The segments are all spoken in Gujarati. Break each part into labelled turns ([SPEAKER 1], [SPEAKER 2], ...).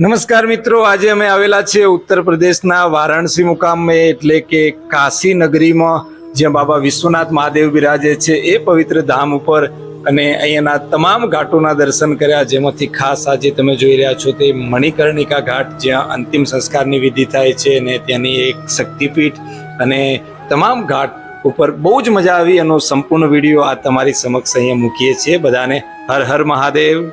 [SPEAKER 1] નમસ્કાર મિત્રો, આજે અમે આવેલા છીએ ઉત્તર પ્રદેશના વારાણસી મુકામે, એટલે કે કાશી નગરીમાં, જ્યાં બાબા વિશ્વનાથ મહાદેવ બિરાજે છે એ પવિત્ર ધામ ઉપર. અને અહીંયાના તમામ ઘાટોના દર્શન કર્યા, જેમાંથી ખાસ આજે તમે જોઈ રહ્યા છો તે મણિકર્ણિકા ઘાટ, જ્યાં અંતિમ સંસ્કારની વિધિ થાય છે અને ત્યાંની એક શક્તિપીઠ અને તમામ ઘાટ ઉપર બહુ જ મજા આવી. એનો સંપૂર્ણ વીડિયો આ તમારી સમક્ષ અહીંયા મૂકીએ છીએ. બધાને હર હર મહાદેવ.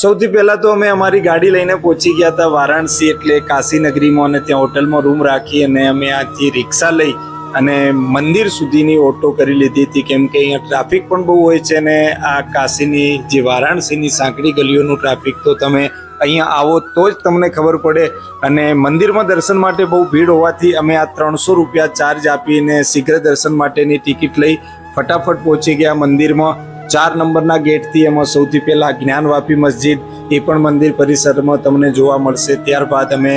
[SPEAKER 1] સૌથી પહેલાં તો અમે અમારી ગાડી લઈને પહોંચી ગયા હતા વારાણસી એટલે કાશી નગરીમાં અને ત્યાં હોટલમાં રૂમ રાખી અને અમે આથી રિક્ષા લઈ અને મંદિર સુધીની ઓટો કરી લીધી હતી. કેમ કે અહીંયા ટ્રાફિક પણ બહુ હોય છે અને આ કાશીની જે વારાણસીની સાંકડી ગલીઓનું ટ્રાફિક તો તમે અહીંયા આવો તો જ તમને ખબર પડે. અને મંદિરમાં દર્શન માટે બહુ ભીડ હોવાથી અમે આ ત્રણસો રૂપિયા ચાર્જ આપીને શીઘ્ર દર્શન માટેની ટિકિટ લઈ ફટાફટ પહોંચી ગયા મંદિરમાં. ચાર નંબરના ગેટથી એમાં સૌથી પહેલાં જ્ઞાનવાપી મસ્જિદ, એ પણ મંદિર પરિસરમાં તમને જોવા મળશે. ત્યારબાદ અમે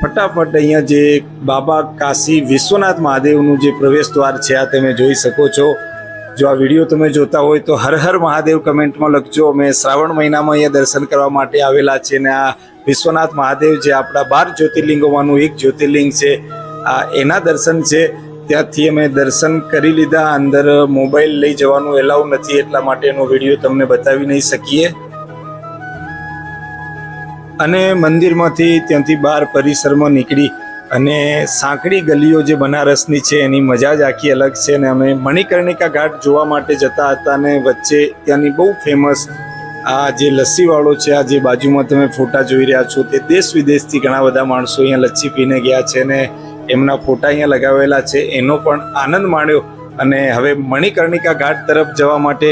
[SPEAKER 1] ફટાફટ અહીંયા જે બાબા કાશી વિશ્વનાથ મહાદેવનું જે પ્રવેશ દ્વાર છે, આ તમે જોઈ શકો છો. જો આ વીડિયો તમે જોતા હોય તો હર હર મહાદેવ કમેન્ટમાં લખજો. અમે શ્રાવણ મહિનામાં અહીંયા દર્શન કરવા માટે આવેલા છે અને આ વિશ્વનાથ મહાદેવ જે આપણા બાર જ્યોતિર્લિંગોમાંનું એક જ્યોતિર્લિંગ છે, આ એના દર્શન છે. ત્યાંથી અમે દર્શન કરી લીધા. અંદર મોબાઈલ લઈ જવાનું એલાઉ નથી, એટલા માટેનો વીડિયો તમને બતાવી નહીં શકીએ. અને મંદિરમાંથી ત્યાંથી બહાર પરિસરમાં નીકળી અને સાંકડી ગલીઓ જે બનારસની છે, એની મજા જ આખી અલગ છે અને અમે મણિકર્ણિકા ઘાટ જોવા માટે જતા હતા અને વચ્ચે ત્યાંની બહુ ફેમસ આ જે લસ્સીવાળો છે, આ જે બાજુમાં તમે ફોટા જોઈ રહ્યા છો, તે દેશ વિદેશથી ઘણા બધા માણસો અહીંયા લચ્છી પીને ગયા છે અને એમના ફોટા અહીંયા લગાવેલા છે. એનો પણ આનંદ માણ્યો અને હવે મણિકર્ણિકા ઘાટ તરફ જવા માટે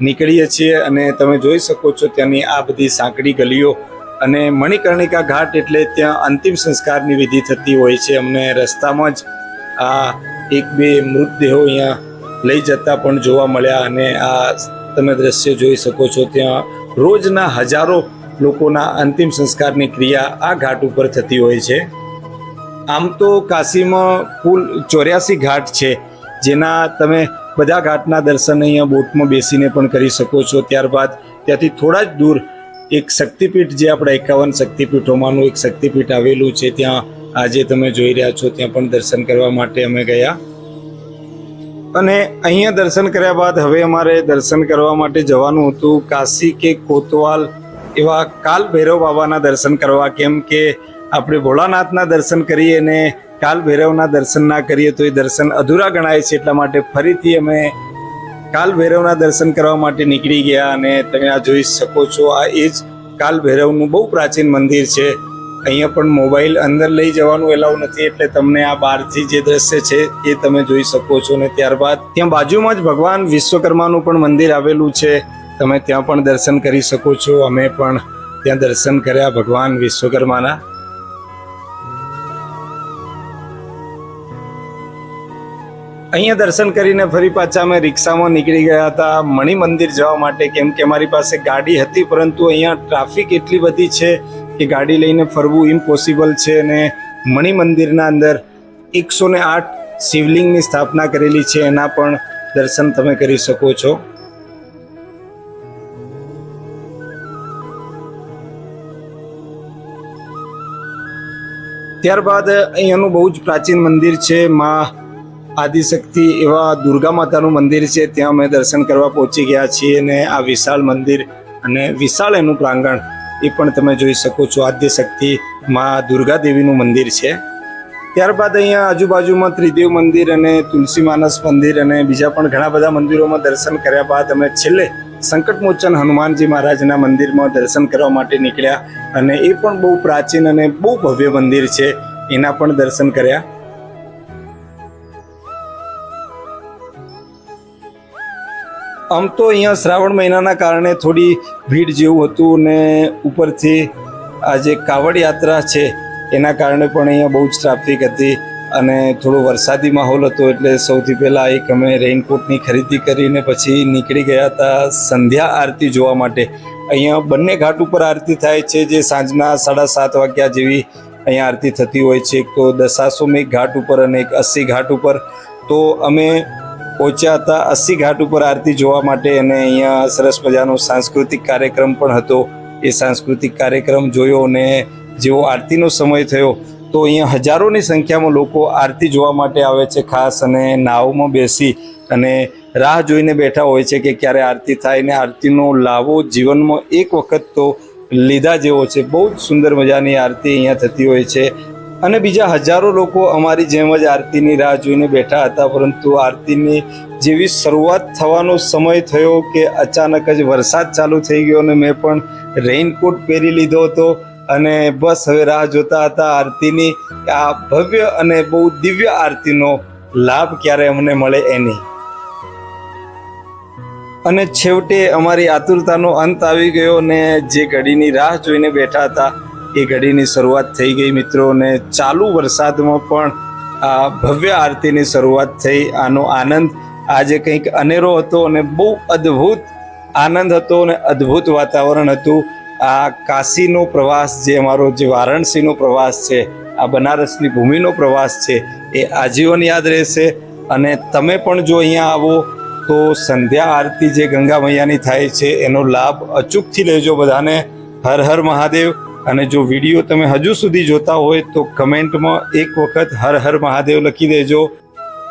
[SPEAKER 1] નીકળીએ છીએ અને તમે જોઈ શકો છો ત્યાંની આ બધી સાંકડી ગલીઓ અને મણિકર્ણિકા ઘાટ એટલે ત્યાં અંતિમ સંસ્કારની વિધિ થતી હોય છે. અમને રસ્તામાં જ આ એક બે મૃતદેહો અહીંયા લઈ જતા પણ જોવા મળ્યા અને આ તમે દ્રશ્ય જોઈ શકો છો ત્યાં રોજના હજારો લોકોના અંતિમ સંસ્કારની ક્રિયા આ ઘાટ ઉપર થતી હોય છે. આમ તો કાશીમાં કુલ ચોર્યાસી ઘાટ છે, જેના તમે બધા ઘાટના દર્શન અહીંયા બોટમાં બેસીને પણ કરી શકો છો. ત્યારબાદ ત્યાંથી થોડા જ દૂર એક શક્તિપીઠ જે આપણા એકાવન શક્તિપીઠોમાંનું એક શક્તિપીઠ આવેલું છે, ત્યાં આજે તમે જોઈ રહ્યા છો, ત્યાં પણ દર્શન કરવા માટે અમે ગયા. અને અહીંયા દર્શન કર્યા બાદ હવે અમારે દર્શન કરવા માટે જવાનું હતું કાશી કે કોતવાલ એવા કાલ ભૈરવ બાબાના દર્શન કરવા, કેમ કે આપણે ભોળાનાથના દર્શન કરીએ અને કાલ ભૈરવના દર્શન ના કરીએ તો એ દર્શન અધૂરા ગણાય છે, એટલા માટે ફરીથી અમે કાલ ભૈરવના દર્શન કરવા માટે નીકળી ગયા અને તમે આ જોઈ શકો છો, આ એ જ કાલ ભૈરવનું બહુ પ્રાચીન મંદિર છે. અહીંયા પણ મોબાઈલ અંદર લઈ જવાનું એલાઉ નથી, એટલે તમને આ બહારથી જે દ્રશ્ય છે એ તમે જોઈ શકો છો અને ત્યારબાદ ત્યાં બાજુમાં જ ભગવાન વિશ્વકર્માનું પણ મંદિર આવેલું છે. તમે ત્યાં પણ દર્શન કરી શકો છો. અમે પણ ત્યાં દર્શન કર્યા ભગવાન વિશ્વકર્માના. અહીંયા દર્શન કરીને ફરી પાછા અમે રિક્ષામાં નીકળી ગયા હતા. મણિ મંદિર જવા માટે કેમ કે અમારી પાસે ગાડી હતી, પરંતુ અહીંયા ટ્રાફિક એટલી બધી છે કે ગાડી લઈને ફરવું ઇમ્પોસિબલ છે અને મણિ મંદિરના અંદર એકસો ને આઠ શિવલિંગની સ્થાપના કરેલી છે. એના પણ દર્શન તમે કરી શકો છો. ત્યારબાદ અહીંયાનું બહુ જ પ્રાચીન મંદિર છે, મા આદિશક્તિ એવા દુર્ગા માતાનું મંદિર છે. ત્યાં અમે દર્શન કરવા પહોંચી ગયા છીએ અને આ વિશાળ મંદિર અને વિશાળ એનું પ્રાંગણ એ પણ તમે જોઈ શકો છો. આદ્યશક્તિ મા દુર્ગા દેવીનું મંદિર છે. ત્યારબાદ અહીંયા આજુબાજુમાં ત્રિદેવ મંદિર અને તુલસી માનસ મંદિર અને બીજા પણ ઘણા બધા મંદિરોમાં દર્શન કર્યા બાદ અમે છેલ્લે સંકટમોચન હનુમાનજી મહારાજના મંદિરમાં દર્શન કરવા માટે નીકળ્યા અને એ પણ બહુ પ્રાચીન અને બહુ ભવ્ય મંદિર છે. એના પણ દર્શન કર્યા. આમ તો અહીંયા શ્રાવણ મહિનાના કારણે થોડી ભીડ જેવું હતું ને ઉપરથી આ જે કાવડ યાત્રા છે, એના કારણે પણ અહીંયા બહુ જ ટ્રાફિક હતી. અને થોડો વરસાદી માહોલ હતો એટલે સૌથી પહેલાં એક અમે રેઇનકોટની ખરીદી કરીને પછી નીકળી ગયા હતા સંધ્યા આરતી જોવા માટે. અહીંયા બંને ઘાટ ઉપર આરતી થાય છે જે સાંજના સાડા સાત વાગ્યા જેવી અહીંયા આરતી થતી હોય છે. એક તો દશાશ્વમેઘ ઘાટ ઉપર અને એક અસ્સી ઘાટ ઉપર. તો અમે પહોંચ્યા હતા અસ્સી ઘાટ ઉપર આરતી જોવા માટે અને અહીંયા સરસ મજાનો સાંસ્કૃતિક કાર્યક્રમ પણ હતો. એ સાંસ્કૃતિક કાર્યક્રમ જોયો અને જેવો આરતીનો સમય થયો તો અહીંયા હજારોની સંખ્યામાં લોકો આરતી જોવા માટે આવે છે, ખાસ અને નાવમાં બેસી અને રાહ જોઈને બેઠા હોય છે કે ક્યારે આરતી થાય ને આરતીનો લાવો જીવનમાં એક વખત તો લીધા જેવો છે. બહુ જ સુંદર મજાની આરતી અહીંયા થતી હોય છે. અને બીજા હજારો લોકો અમારી જેમ જ આરતીની રાહ જોઈને બેઠા હતા, પરંતુ આરતીની જેવી શરૂઆત થવાનો સમય થયો કે અચાનક જ વરસાદ ચાલુ થઈ ગયો અને મેં પણ રેઇનકોટ પહેરી લીધો હતો. અને બસ હવે રાહ જોતા હતા આરતીની. આ ભવ્ય અને બહુ દિવ્ય આરતીનો લાભ ક્યારે અમને મળે એની અને છેવટે અમારી આતુરતાનો અંત આવી ગયો ને જે ઘડીની રાહ જોઈને બેઠા હતા, એ ઘડીની શરૂઆત થઈ ગઈ મિત્રો. અને ચાલુ વરસાદમાં પણ આ ભવ્ય આરતીની શરૂઆત થઈ. આનો આનંદ આજે કંઈક અનેરો હતો અને બહુ અદ્ભુત આનંદ હતો અને અદ્ભુત વાતાવરણ હતું. આ કાશીનો પ્રવાસ જે અમારો જે વારાણસીનો પ્રવાસ છે, આ બનારસની ભૂમિનો પ્રવાસ છે, એ આજીવન યાદ રહેશે. અને તમે પણ જો અહીંયા આવો, તો સંધ્યા આરતી જે ગંગા મૈયાની થાય છે, એનો લાભ અચૂકથી લેજો બધાને. હર હર મહાદેવ. અને જો વીડિયો તમે હજુ સુધી જોતા હોય, તો કમેન્ટમાં એક વખત હર હર મહાદેવ લખી દેજો.